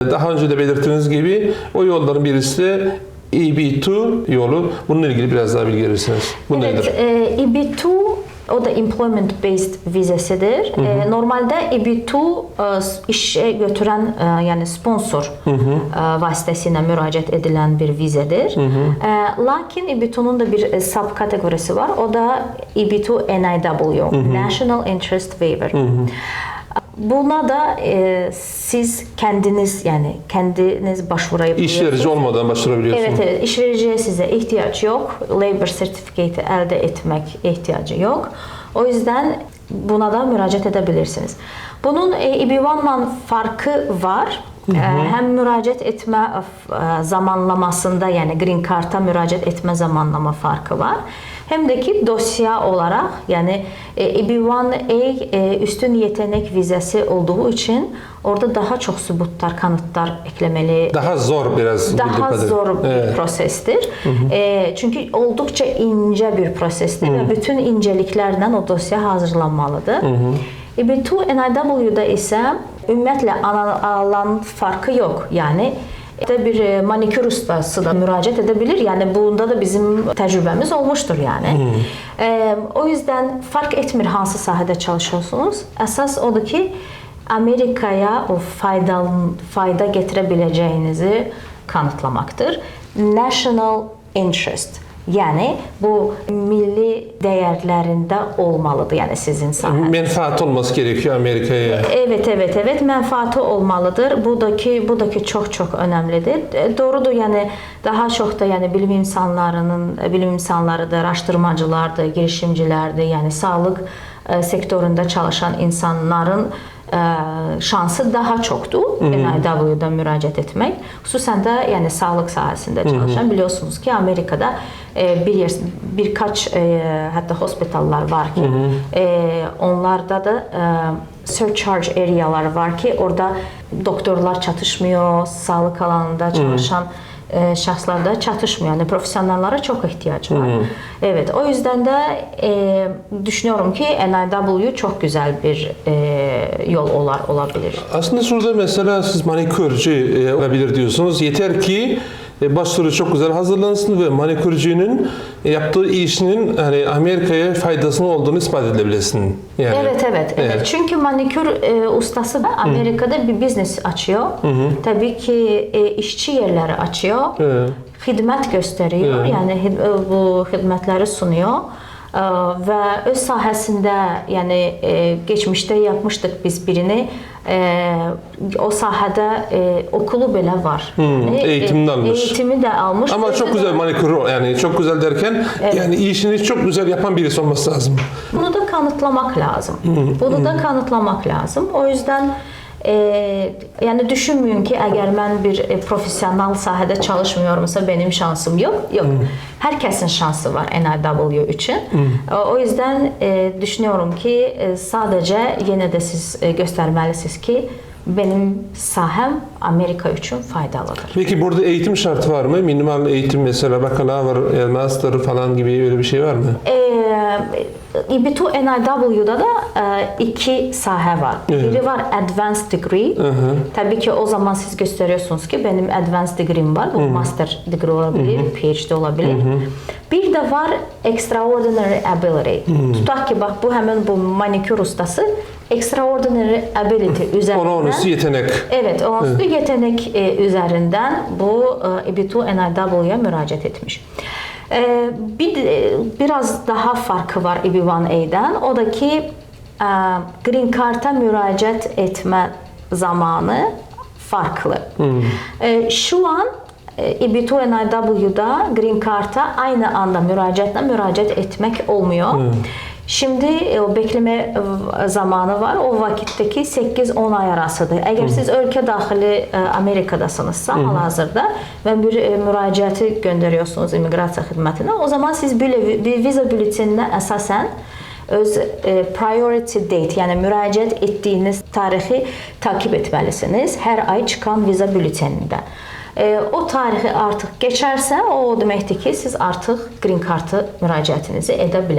Daha önce de belirttiğiniz gibi o yolların birisi de EB2 yolu. Bununla ilgili biraz daha bilgi verirsiniz. Bu Evet, nedir? e, EB2 o da employment based vizesidir. E, normalde EB2 e, işe götüren e, yani sponsor e, vasıtasıyla müracaat edilen bir vizedir. E, lakin EB2'nun da bir e, sub kategorisi var. O da EB2 NIW, National Interest Waiver. Buna da e, siz kendiniz yani kendiniz başvurabiliyorsunuz. İş verici olmadan başvurabiliyorsunuz. Evet evet iş vericiye size ihtiyaç yok. Labor certificate'i elde etmek ihtiyacı yok. O yüzden buna da müracaat edebilirsiniz. Bunun e, EB1'la farkı var. E, Hem müracaat etme e, zamanlamasında yani Green Card'a müracaat etme zamanlama farkı var. Hem de ki dosya olarak yani e, EB1A e, üstün yetenek vizesi olduğu için orada daha çok sübutlar, kanıtlar eklemeli Daha zor biraz. daha zor bir Evet. prosestir. Ee, çünkü oldukça ince bir prosestir ve bütün inceliklerle o dosya hazırlanmalıdır. EB2 NIW'da ise ümumiyyətlə ana- alan farkı yok. Yani de bir e, manikür ustası da müracaat edebilir. Yani bunda da bizim tecrübemiz olmuştur yani. Ee, o yüzden fark etmir hansı sahada çalışıyorsunuz. Esas odur ki Amerika'ya o fayda fayda getirebileceğinizi kanıtlamaktır. National interest. Yani bu milli değerlerinde olmalıdır. Yani sizin sahne. Menfaat olması gerekiyor Amerika'ya. Evet evet evet menfaati olmalıdır. Buradaki buradaki çok çok önemlidir. E, Doğrudur yani daha çok da yani bilim insanlarının bilim insanlarıdır, araştırmacılardır, girişimcilerdir. Yani sağlık e, sektöründe çalışan insanların e, şansı daha çoktu NIW'da müracaat etmek. Xüsusən də yəni sağlıq sahəsində çalışan biliyorsunuz ki Amerikada e, bir yer, birkaç e, hatta hospitallar var ki e, onlarda da e, surcharge arealar var ki orada doktorlar çatışmıyor, sağlık alanında çalışan e, şahslarda çatışmıyor. Yani profesyonellara çok ihtiyaç var. Evet, o yüzden de e, düşünüyorum ki NIW çok güzel bir e, yol olar olabilir. Aslında şurada mesela siz manikürcü e, olabilir diyorsunuz. Yeter ki başvuru çok güzel hazırlansın ve manikürcünün yaptığı işinin hani Amerika'ya faydasının olduğunu ispat edilebilirsin. Yani. Evet, evet, evet. Evet. Çünkü manikür e, ustası da Amerika'da bir business açıyor. Tabii ki e, işçi yerleri açıyor. Evet. Hizmet gösteriyor. Evet. Yani e, bu hizmetleri sunuyor. E, ve öz sahəsində yəni e, geçmişdə yapmışdık biz birini. E, o sahədə e, okulu belə var. Yəni, e, eğitimini almış. Eğitimi de almış. Ama çok güzel manikür yani çok güzel derken yani işini çok güzel yapan birisi olması lazım. Bunu da kanıtlamak lazım. Bunu da kanıtlamak lazım. O yüzden e, yani düşünmeyin ki eğer ben bir e, profesyonel sahada çalışmıyorumsa benim şansım yok. Yok. Herkesin şansı var NIW için. O- O yüzden e, düşünüyorum ki e, sadece yine de siz göstermelisiniz ki benim sahem Amerika için faydalıdır. Peki burada eğitim şartı var mı? Minimal eğitim mesela bakalavar, e, master falan gibi öyle bir şey var mı? Ee, EB2 NIW'da da e, iki saha var. Biri var Advanced Degree. Tabii ki o zaman siz gösteriyorsunuz ki benim Advanced Degree'm var. Bu Master Degree olabilir, PhD olabilir. Bir de var Extraordinary Ability. Tutaq ki bak bu hemen bu manikür ustası Extraordinary Ability üzerinden. Ona onun üstü yetenek. Evet, o üstü yetenek e, üzerinden bu e, EB2 NIW'ya müracaat etmiş. E, bir e, biraz daha farkı var EB1A'den. O da ki e, Green Card'a müracaat etme zamanı farklı. E, şu an e, EB2 NIW'da Green Card'a aynı anda müracaatla müracaat etmek olmuyor. Şimdi e, o bekleme e, zamanı var. O vakitteki 8-10 ay arasıdır. Eğer siz ülke daxili e, Amerikadasınızsa hal-hazırda və bir müraciəti göndəriyorsunuz immiqrasiya xidmətinə, o zaman siz bir, viza bülteninə əsasən öz e, priority date, yəni müraciət etdiyiniz tarixi takip etməlisiniz hər ay çıxan viza bültenində. E, o tarixi artıq keçərsə, o deməkdir ki, siz artıq green card'ı müraciətinizi edə bilərsiniz.